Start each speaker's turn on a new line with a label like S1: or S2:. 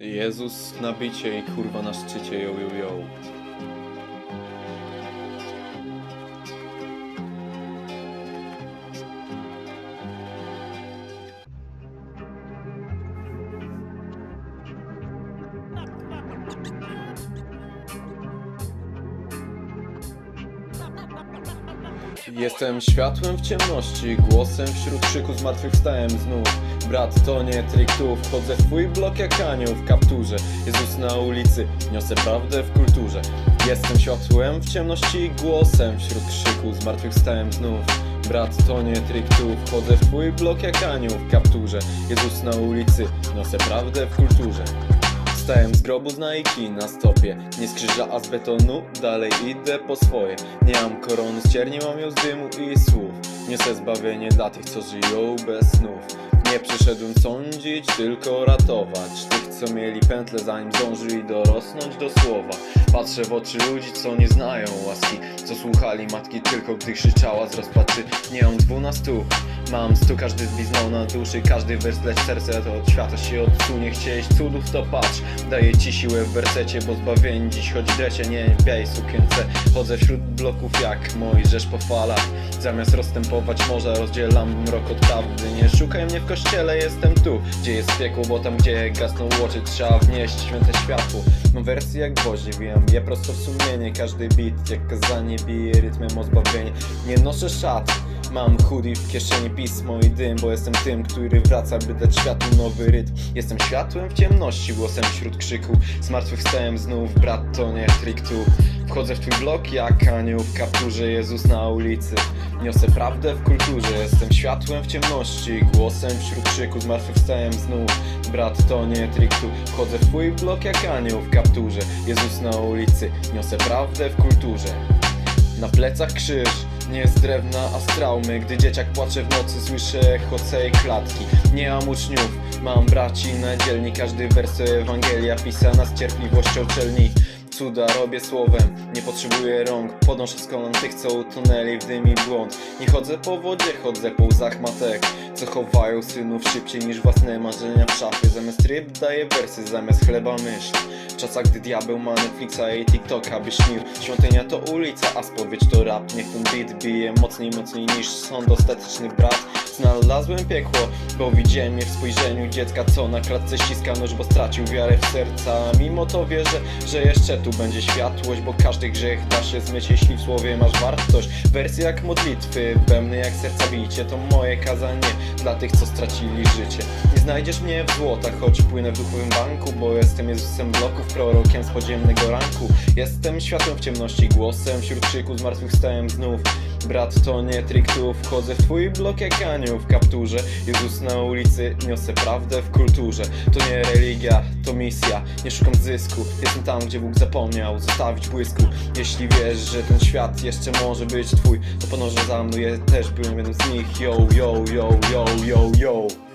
S1: Jezus na bicie i kurwa na szczycie, yo yo. Jestem światłem w ciemności, głosem wśród krzyku zmartwychwstałem znów. Brat, to nie trik tu, wchodzę w twój blok jak anioł w kapturze. Jezus na ulicy, niosę prawdę w kulturze. Jestem światłem w ciemności, głosem wśród krzyku zmartwychwstałem znów. Brat, to nie trik tu, wchodzę w twój blok jak anioł w kapturze. Jezus na ulicy, niosę prawdę w kulturze Wstałem z grobu z Nike na stopie. Nie z a z betonu. Dalej idę po swoje. Nie mam korony z cierni, mam ją z dymu i słów. Niosę zbawienie dla tych, co żyją bez snów. Nie przyszedłem sądzić, tylko ratować Tych, co mieli pętle, zanim zdążyli dorosnąć do słowa. Patrzę w oczy ludzi, co nie znają łaski słuchali matki tylko, gdy krzyczała z rozpaczy. Nie mam dwunastu, mam stu Każdy zwiznął na duszy, każdy wers serce to od świata się odsunie. Chciałeś cudów, to patrz Daję ci siłę w wersecie, bo zbawieni dziś Choć drecie, nie białej sukience. Chodzę wśród bloków jak Mojżesz po falach. Zamiast rozstępować morza rozdzielam mrok od prawdy. Nie szukaj mnie w kościele, jestem tu Gdzie jest piekło, bo tam gdzie gasną łoczy Trzeba wnieść święte światło. Mam wersję jak gwoździe, wijam je prosto w sumienie Każdy beat jak kazanie bije rytmem o zbawienie Nie noszę szat Mam hoodie w kieszeni, pismo i dym Bo jestem tym, który wraca, by dać światu nowy rytm. Jestem światłem w ciemności, głosem wśród krzyku Zmartwychwstałem znów, brat to nie trik tu Wchodzę w twój blok jak anioł w kapturze Jezus na ulicy. Niosę prawdę w kulturze Jestem światłem w ciemności, głosem wśród krzyku Zmartwychwstałem znów, brat to nie trik tu Wchodzę w twój blok jak anioł w kapturze Jezus na ulicy. Niosę prawdę w kulturze na plecach krzyż, nie z drewna, a z traumy Gdy dzieciak płacze w nocy, słyszę echo cej klatki. Nie mam uczniów, mam braci na dzielni. Każdy wers Ewangelia pisana z cierpliwością czelni Cuda robię słowem, nie potrzebuję rąk. Podnoszę z kolan tych, co utonęli w dym i błąd. Nie chodzę po wodzie, chodzę po łzach matek Co chowają synów szybciej niż własne marzenia w szafie. Zamiast ryb daję wersy, zamiast chleba myśl w czasach, gdy diabeł ma Netflixa i TikToka by śnił. Świątynia to ulica, a spowiedź to rap. Niech ten beat bije mocniej, mocniej niż sąd Ostateczny brat. Znalazłem piekło, bo widziałem je w spojrzeniu dziecka Co na klatce ściska nóż, bo stracił wiarę w serca. Mimo to wierzę, że jeszcze tu będzie światłość Bo każdy grzech da się zmyć, jeśli w słowie masz wartość Wersje jak modlitwy, bębny jak serca bicie To moje kazanie dla tych, co stracili życie. Nie znajdziesz mnie w złotach, choć płynę w duchowym banku Bo jestem Jezusem bloków, prorokiem z podziemnego ranku. Jestem światłem w ciemności, głosem wśród krzyku Zmartwychwstałem znów Brat to nie trik tu, wchodzę w twój blok jak anioł w kapturze. Jezus na ulicy, niosę prawdę w kulturze. To nie religia, to misja, nie szukam zysku Jestem tam, gdzie Bóg zapomniał zostawić błysku. Jeśli wiesz, że ten świat jeszcze może być twój To ponożę za mną, ja też byłem jednym z nich. Yo, yo, yo, yo, yo, yo